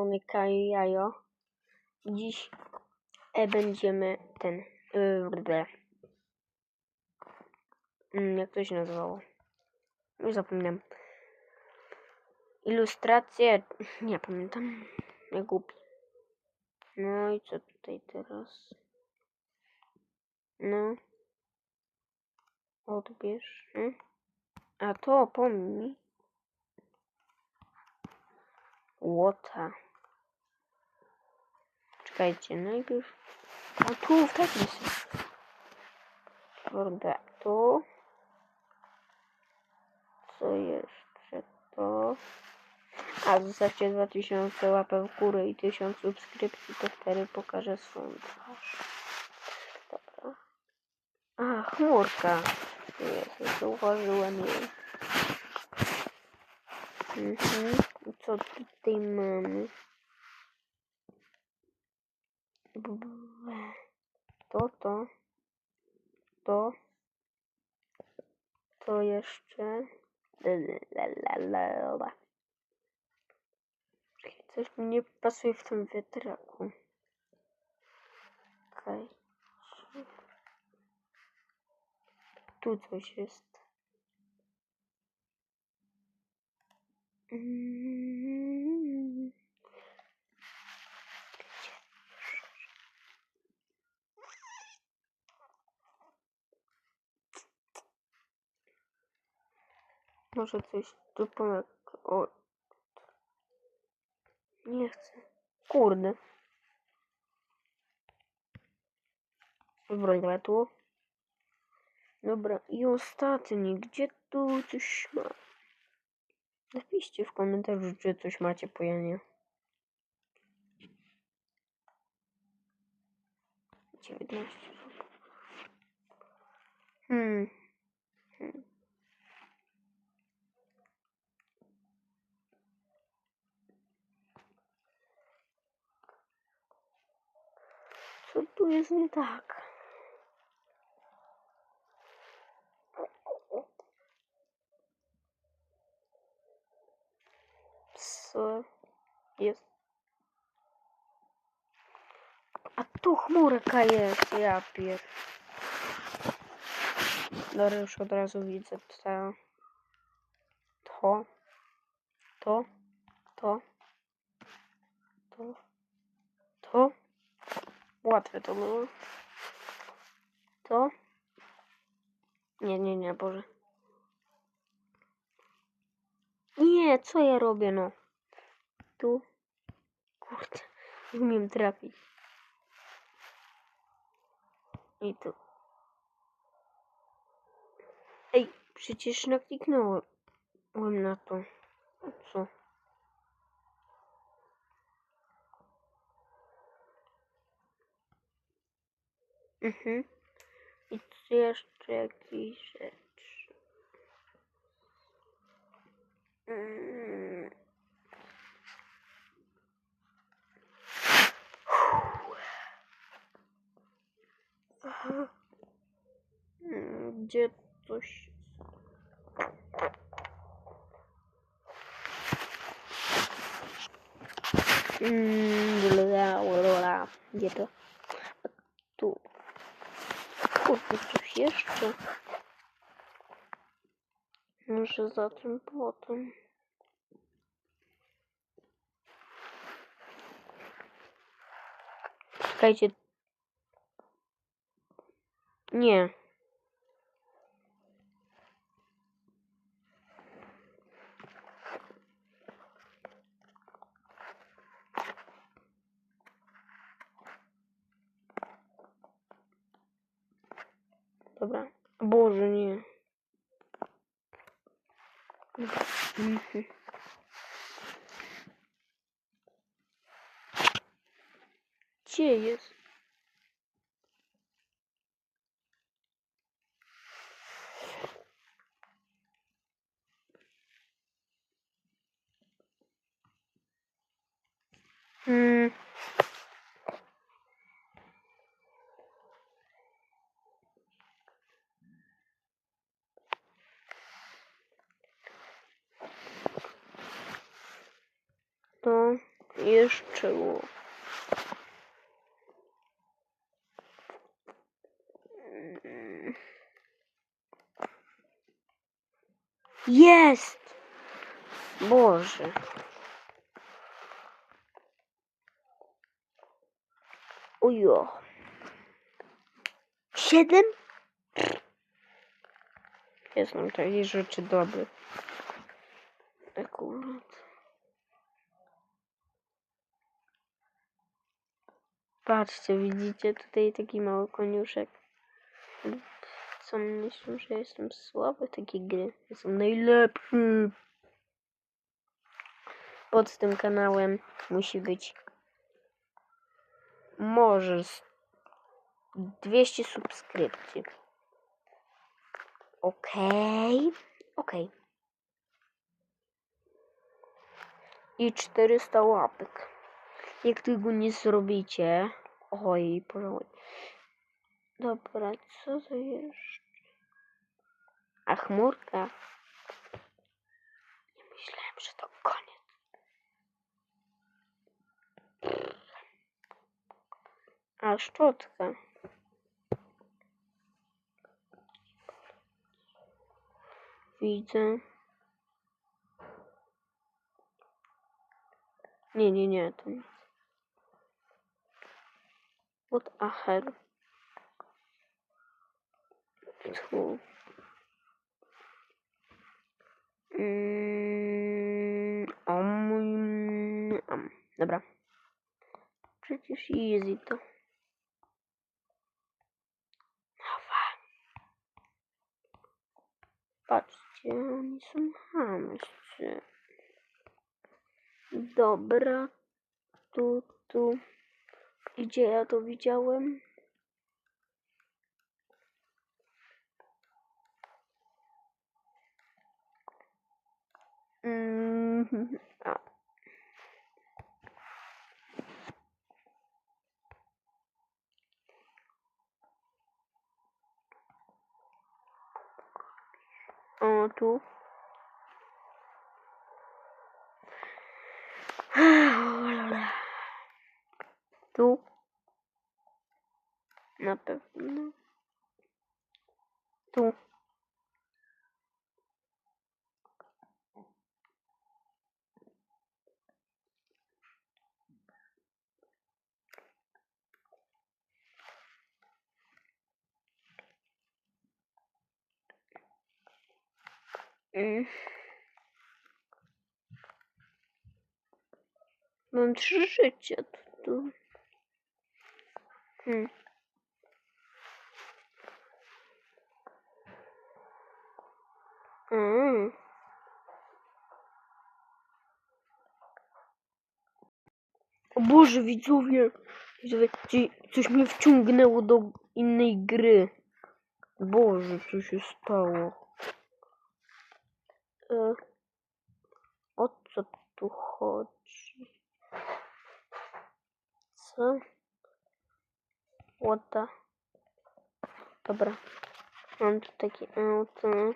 I Jajo. Dziś e, będziemy ten. Mm, jak to się nazywało? Już zapomniałem. Ilustracje. Nie pamiętam. Nie głupi. No i co tutaj teraz? No. Odbierz. Hmm? A to pomnij. Łota. Czekajcie, najpierw. A tu w takim sensie. Tu. Co jeszcze to? A zostawcie 2000 łapek w górę i 1000 subskrypcji, to wtedy pokażę swoją twarz. Dobra. A, chmurka. Jezu, zauważyłem jej. Mhm. Co tutaj mamy? To, to. To. To jeszcze. Coś mi nie pasuje w tym wiatraku. Okej. Tu coś jest. Mm. Może coś tu pomaga. O. Nie chcę. Kurde. Dobra, tu. Dobra, i ostatni. Gdzie tu coś ma? Napiszcie w komentarzu, czy coś macie pojęcie. Dziewiętnaście. Hmm. Co tu jest nie tak? Co jest? A tu chmurka jest, ja pier... Dobra, już od razu widzę to. To. Łatwe to było. To. Nie, nie, nie, Boże. Nie, co ja robię, no? Tu. Kurde, nie umiem trafić. I tu. Ej, przecież nakliknąłem na to. Co? Mhm. I tu jeszcze jakieś rzeczy. Mm. Mm, Gdzie coś... Mm, bla, bla, bla. Gdzie to? Może za tym potem. Czekajcie. Nie. Dobra. Boże, nie. Mhm. Gdzie jest? Hmm. To Jeszcze o. Mm. Jest! Boże. Ujo. Siedem? Jestem takiej rzeczy dobry. Akurat. Patrzcie, widzicie tutaj taki mały koniuszek. Co myślą, że jestem słaby w takiej gry. Jestem najlepszy. Pod tym kanałem musi być może z 200 subskrypcji. Okej, okej. I 400 łapek. Jak tego nie zrobicie... Oj, pożałuj. Dobra, co to jeszcze? A chmurka? Nie myślałem, że to koniec. A szczotka. Widzę. Nie, nie, nie, to nic. What a hell. Mm, om, om. Dobra. Przecież easy to. Nowa. Patrzcie, oni są hamscy. Dobra. Tu, tu. Gdzie ja to widziałem? Mhm. A. O, tu. Tu. Na pewno. Tu. Mm. Mam trzy życia tu. Hmm. Mm. O Boże, widzowie! Widzowie, coś mnie wciągnęło do innej gry. Boże, co się stało? E, o co tu chodzi? Co? What the... Dobra. Mam tu auto.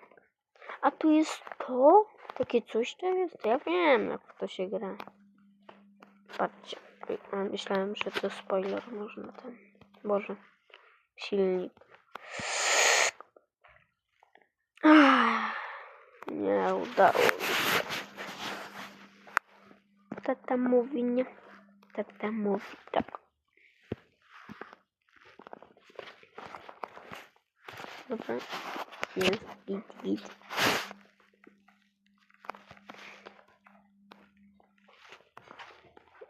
A tu jest to? Takie coś to jest? Ja wiem, jak to się gra. Patrzcie. Myślałem, że to spoiler można ten. Boże. Silnik. Nie udało się. Tata mówi nie. Tata mówi tak. Dobra. Jest git, git.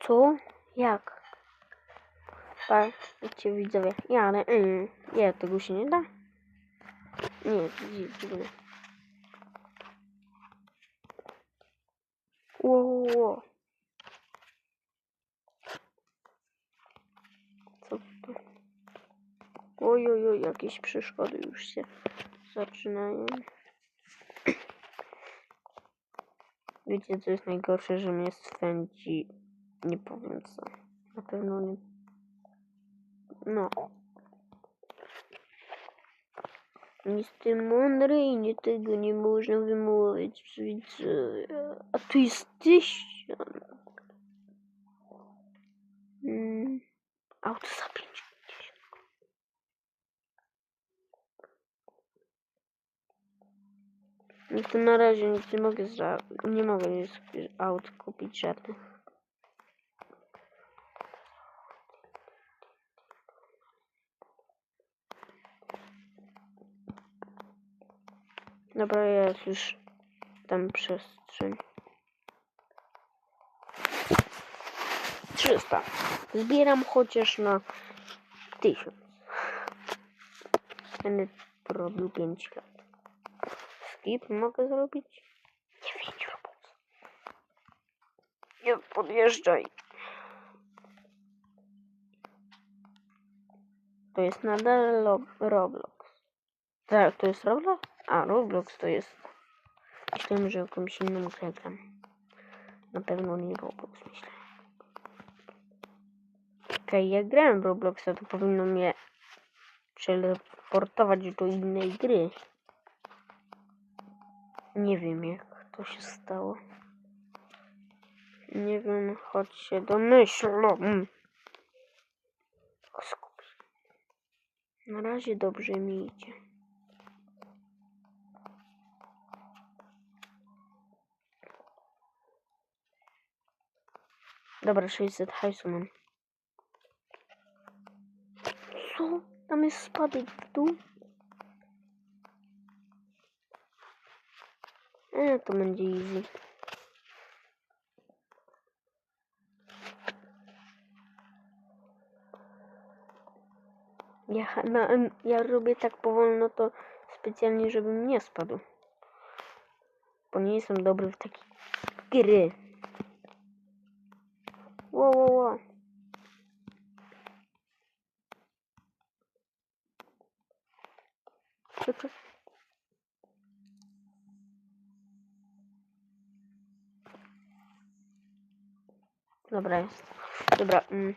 Co? Jak? Patrzcie widzowie. Ja, ale... Mm, nie, tego się nie da. Nie, dziwne. Ło, ło, ło. Co to? Oj, oj, oj, jakieś przeszkody już się zaczynają. Wiecie, co jest najgorsze, że mnie swędzi. Nie powiem co. Na pewno nie. No. Jestem mądry i nie tego nie można wymówić. Widzę. A tu jest tysiąc. Auto za 50. No to na razie nic nie mogę za... Nie mogę nic aut kupić żadnych. Dobra, jest już tam przestrzeń. 300. Zbieram chociaż na 1000. Będę robił 5 lat. Skip mogę zrobić? 9 robot. Nie podjeżdżaj. To jest nadal lo- Roblox. Tak, to jest Roblox? A, Roblox to jest... Myślałem, że jakąś inną grę. Na pewno nie Roblox, myślę. Okej, jak grałem w Robloxa, to powinno mnie teleportować do innej gry. Nie wiem, jak to się stało. Nie wiem, choć się domyślam. Skup. Na razie dobrze mi idzie. Dobra, 600 hajsu mam. Co? Tam jest spadek w dół? E, to będzie easy. Ja, na, ja robię tak powolno to specjalnie, żebym nie spadł. Bo nie jestem dobry w takie gry. Wow, wow, Dobra jest. Dobra. Mm.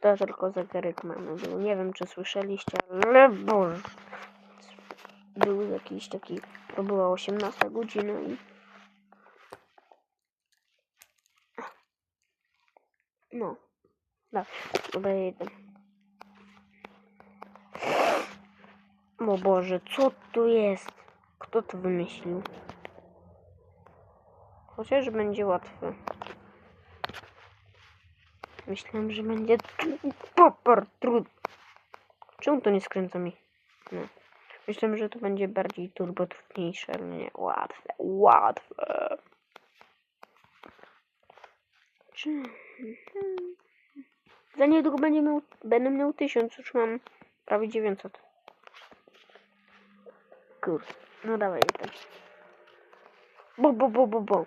To tylko zegarek mamy. Bo nie wiem, czy słyszeliście, ale boże. Był jakiś taki... To była 18 godzina i... No. Tak. Dobra, jeden. O Boże, co tu jest? Kto to wymyślił? Chociaż będzie łatwe. Myślałem, że będzie popor trud. Czemu to nie skręca mi? No. Myślałem, że to będzie bardziej turbo trudniejsze, ale nie. Łatwe, łatwe. Czy... Za niedługo będzie miał, będę miał 1000, już mam prawie 900. Kurde, no dawaj jeden. Bo, bo, bo, bo, bo.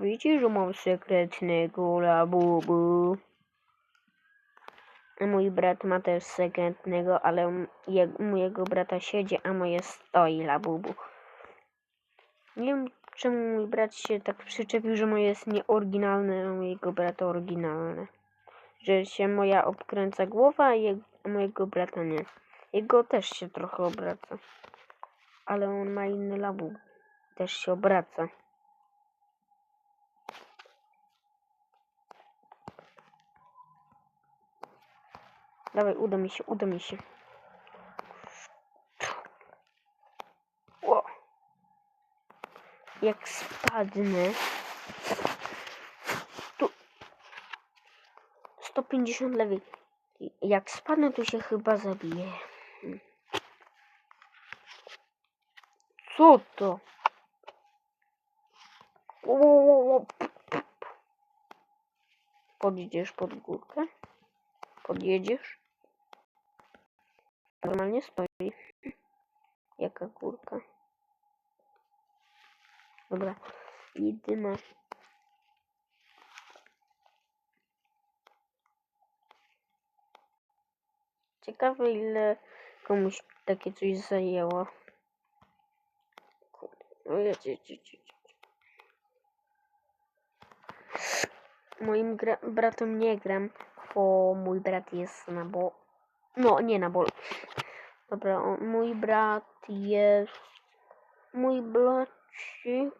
Wiecie, że mam sekretnego labubu? Mój brat ma też sekretnego, ale mojego brata siedzi, a moje stoi labubu. Nie wiem, czemu mój brat się tak przyczepił, że moje jest nieoryginalne, a mojego brata oryginalne. Że się moja obkręca głowa, a, je, a mojego brata nie. Jego też się trochę obraca. Ale on ma inny labu. Też się obraca. Dawaj, uda mi się, uda mi się. O. Jak spadnę, tu 150 lewej. Jak spadnę, to się chyba zabiję. Hmm. Co to? Podjedziesz pod górkę? Podjedziesz? Normalnie stoi. Jaka górka? Dobra. Jedyna. Ciekawe ile komuś takie coś zajęło. Kurde. No. Moim bratem nie gram, bo mój brat jest na bo... No, nie na bol. Dobra, o, mój brat jest... Mój blacik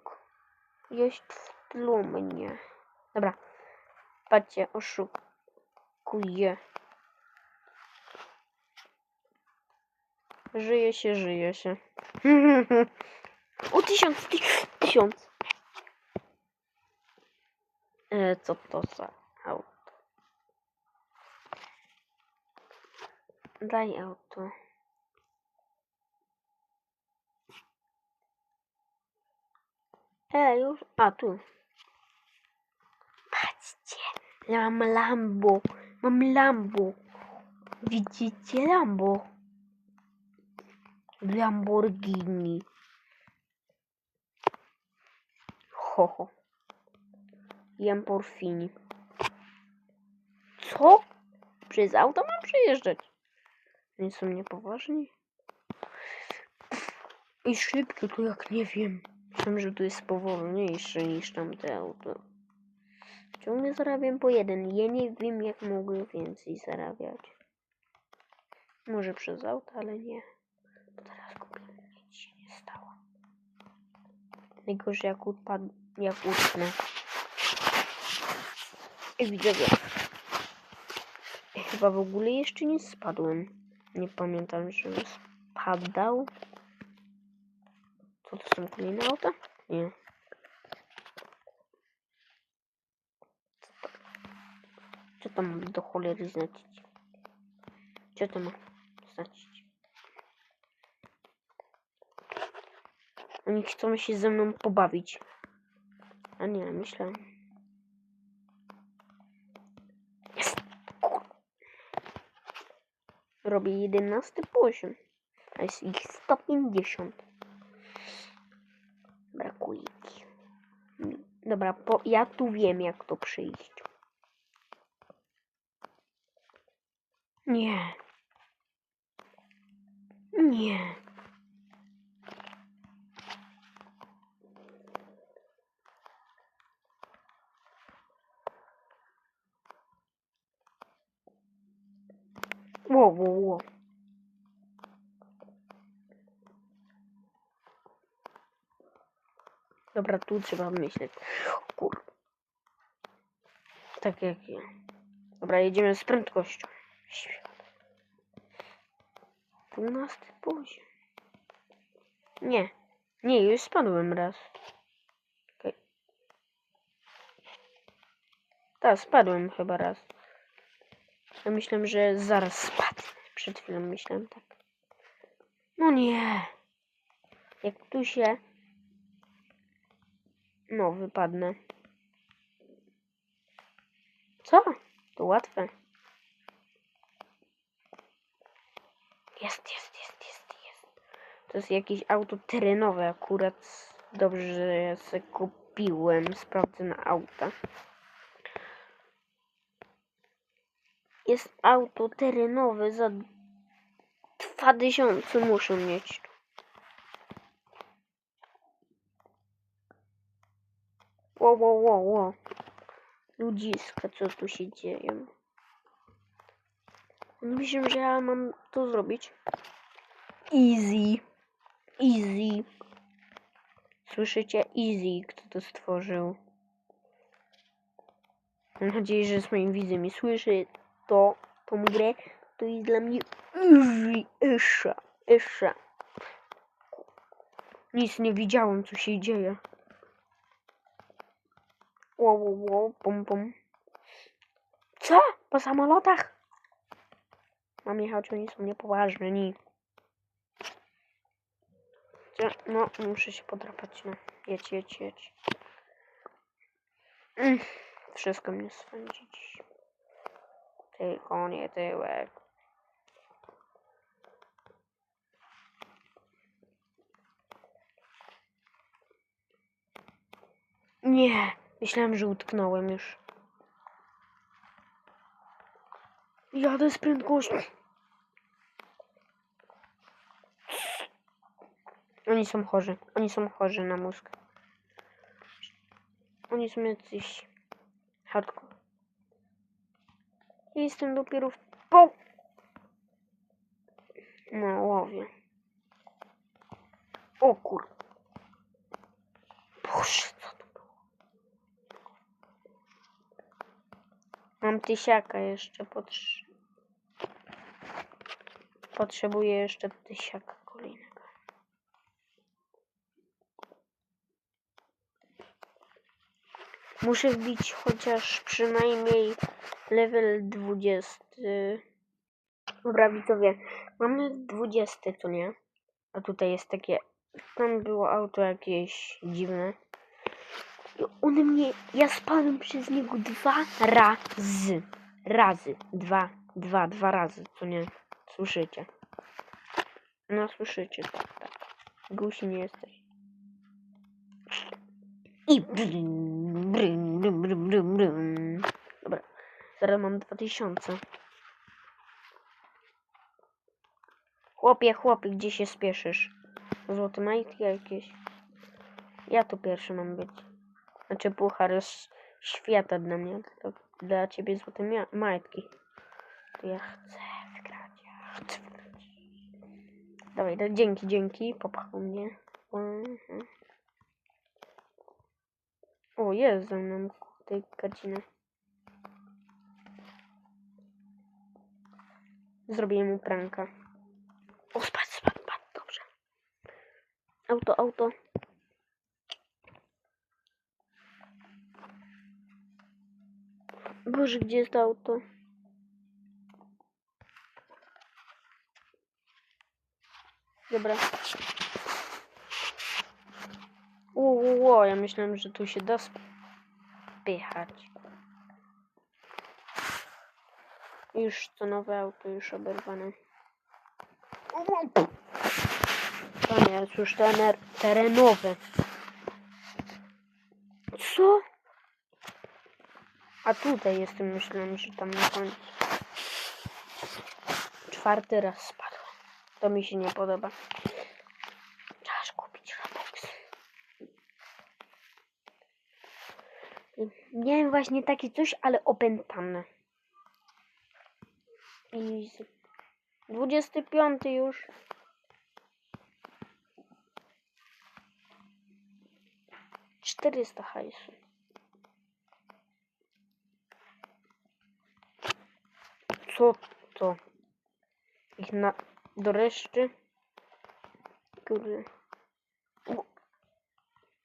jest w Plumnie. Dobra. Patrzcie, oszukuję. Żyje się, żyje się. o, tysiąc, ty- tysiąc. E, co to za auto? Daj auto. E, już. A, tu. Patrzcie, mam Lambo. Mam Lambo. Widzicie Lambo? Lamborghini. Ho, ho. Jem porfini. Co? Przez auto mam przejeżdżać? Oni są niepoważni? I szybko to jak nie wiem. Myślałem, że to jest powolniejsze niż tamte auto. Ciągle zarabiam po jeden. Ja nie wiem, jak mogę więcej zarabiać. Może przez auto, ale nie. Bo teraz kupię. Nic się nie stało. Najgorzej jak upadł, jak utknę. I widzowie. Chyba w ogóle jeszcze nie spadłem. Nie pamiętam, że spadał. Co to są kolejne auta? Nie. Co to, co do cholery znaczyć? Co to ma znaczyć? Oni chcą się ze mną pobawić. A nie, myślałem. Jest! Kur- Robię 11 poziom. A jest ich 150. Brakuje ich. Dobra, po, ja tu wiem jak to przyjść. Nie. Nie. Dobra, tu trzeba myśleć. Kur... Tak jak ja. Dobra, jedziemy z prędkością. 12 poziom. Nie. Nie, już spadłem raz. Okay. Tak, spadłem chyba raz. Ja myślałem, że zaraz spadnę. Przed chwilą myślałem tak. No nie. Jak tu się... No, wypadnę. Co? To łatwe. Jest, jest, jest, jest, jest. To jest jakieś auto terenowe akurat. Dobrze, że ja kupiłem. Sprawdzę na auta. Jest auto terenowe za 2000 muszę mieć. Ło, ło, ło, ło. Ludziska, co tu się dzieje? Myślę, że ja mam to zrobić. Easy. Easy. Słyszycie? Easy, kto to stworzył. Mam nadzieję, że z moim widzem i słyszy to, tą grę. To jest dla mnie easy. Isza. Isza. Nic nie widziałem, co się dzieje. Ło, ło, ło, pum, pum. Co? Po samolotach? Mam jechać, oni są niepoważni. No, muszę się podrapać, no. Jedź, jedź, jedź. Mm, wszystko mnie swędzi. Tylko nie tyłek. Nie, myślałem, że utknąłem już. Jadę z prędkością. Oni są chorzy. Oni są chorzy na mózg. Oni są jacyś hardcore. Jestem dopiero w po... Na łowie. O kur... Boże, co to było? Mam tysiaka jeszcze. Potrz... Potrzebuję jeszcze tysiaka kolejnego. Muszę wbić chociaż przynajmniej level 20. Dobra, widzowie, mamy 20, to nie? A tutaj jest takie. Tam było auto jakieś dziwne. I one mnie. Ja spadłem przez niego dwa razy. Razy. Dwa, dwa, dwa razy, co nie? Słyszycie? No, słyszycie, tak, tak. Głusi nie jesteś. I brym, brym, brym, brym, brym, brym. Dobra, zaraz mam 2000. Chłopie, chłopie, gdzie się spieszysz? Złoty majtki jakieś? Ja tu pierwszy mam być. Znaczy puchar świata dla mnie. To dla ciebie złote majtki. To ja chcę wygrać. Ja chcę wygrać. Dawaj, da, dzięki, dzięki. Popchał mnie. Mhm. O, jest ze mną tej gadzinę. Zrobię mu pranka. O, spadł, spadł, spadł, dobrze. Auto, auto. Boże, gdzie jest to auto? Dobra. Ło, ja myślałem, że tu się da spychać. Już to nowe auto, już oberwane. To nie już tener, terenowe. Co? A tutaj jestem, myślałem, że tam na końcu. Czwarty raz spadłem. To mi się nie podoba. Trzeba kupić Robux. Miałem właśnie takie coś, ale opętane. I z- 25 już. Czterysta hajsu. Co to? Ich na... do reszty? Kurde.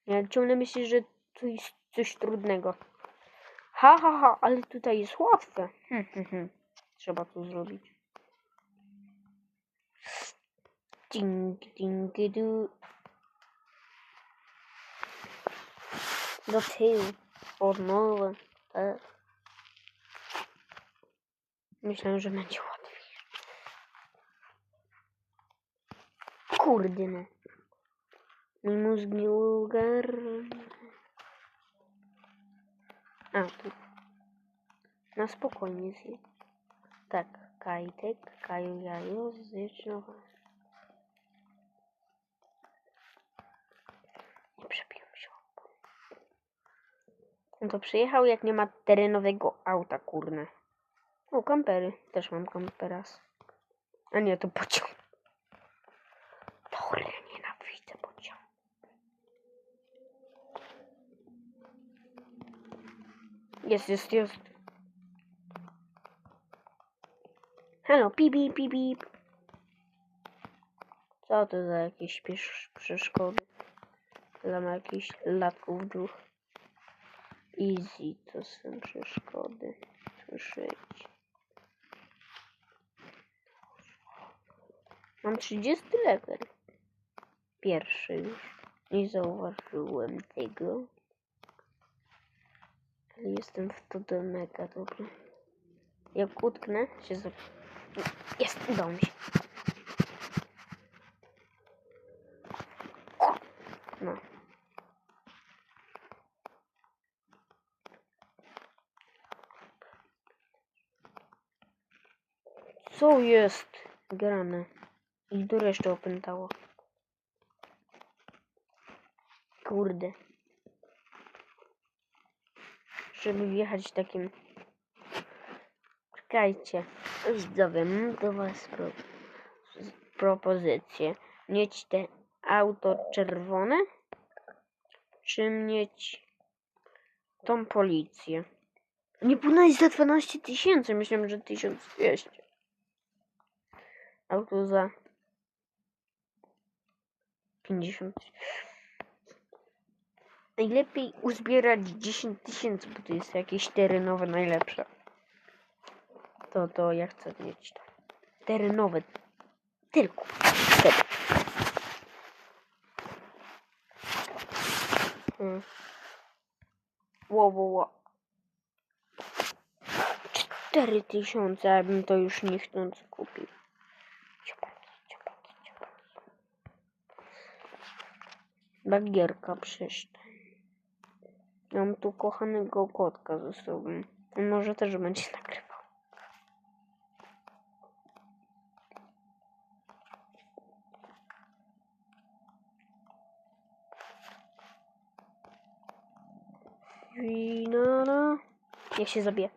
Ja ciągle myślę, że tu jest coś trudnego. Ha, ha, ha, ale tutaj jest łatwe. Hm, hm, hm. Trzeba to zrobić. Ding, ding, du. Do tyłu. Od nowa. Tak. Myślałem, że będzie łatwiej. Kurde no. Mój mózg nie ogarnia. A, tu. Na spokojnie zjedz. Tak, kajtek, kaju jajo, zycznowa. Nie przebiłem się. On to przyjechał jak nie ma terenowego auta, kurne. O, kampery. Też mam kamperas. A nie, to pociąg. Dobra, nienawidzę pociąg. Jest, jest, jest. Hello, pip, pip, pip. Co to za jakieś przeszkody? Dla jakichś latków duch. Easy to są przeszkody. Słyszeć. Mam 30 level. Pierwszy już. Nie zauważyłem tego. Ale jestem w to do mega dobry. Jak utknę, się za... Jest, udało mi się. No. Co jest grane? I do jeszcze opętało. Kurde. Żeby wjechać takim... Czekajcie. Widzowie, mam do was pro... propozycję. Mieć te auto czerwone? Czy mieć tą policję? Nie powinno za 12 tysięcy, myślałem, że 1200. Auto za 50. Najlepiej uzbierać 10 tysięcy, bo to jest jakieś terenowe najlepsze. To, to ja chcę mieć to. Terenowe. Tylko. Wtedy. Hmm. Ło, ło, ło. 4 tysiące, ja bym to już niechcąc kupił. Bagierka. Ja mam tu kochanego kotka ze sobą. On może też będzie nagrywał. Winana. Jak się zabije?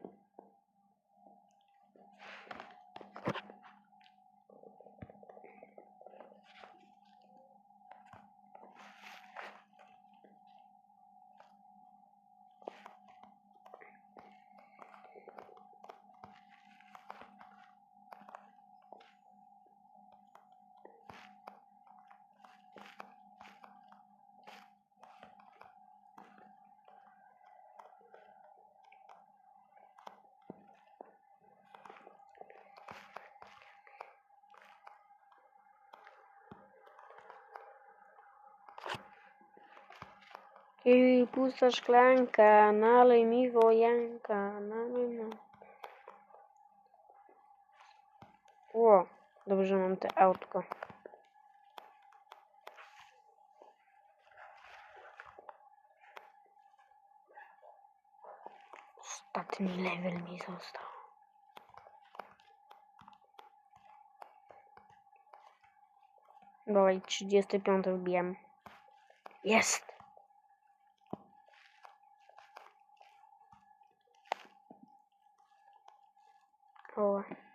Ej, pusta szklanka, nalej mi wojanka, nalej mi. Ło, dobrze mam te autko. Ostatni level mi został. Dawaj, 35 wbijam. Jest! O.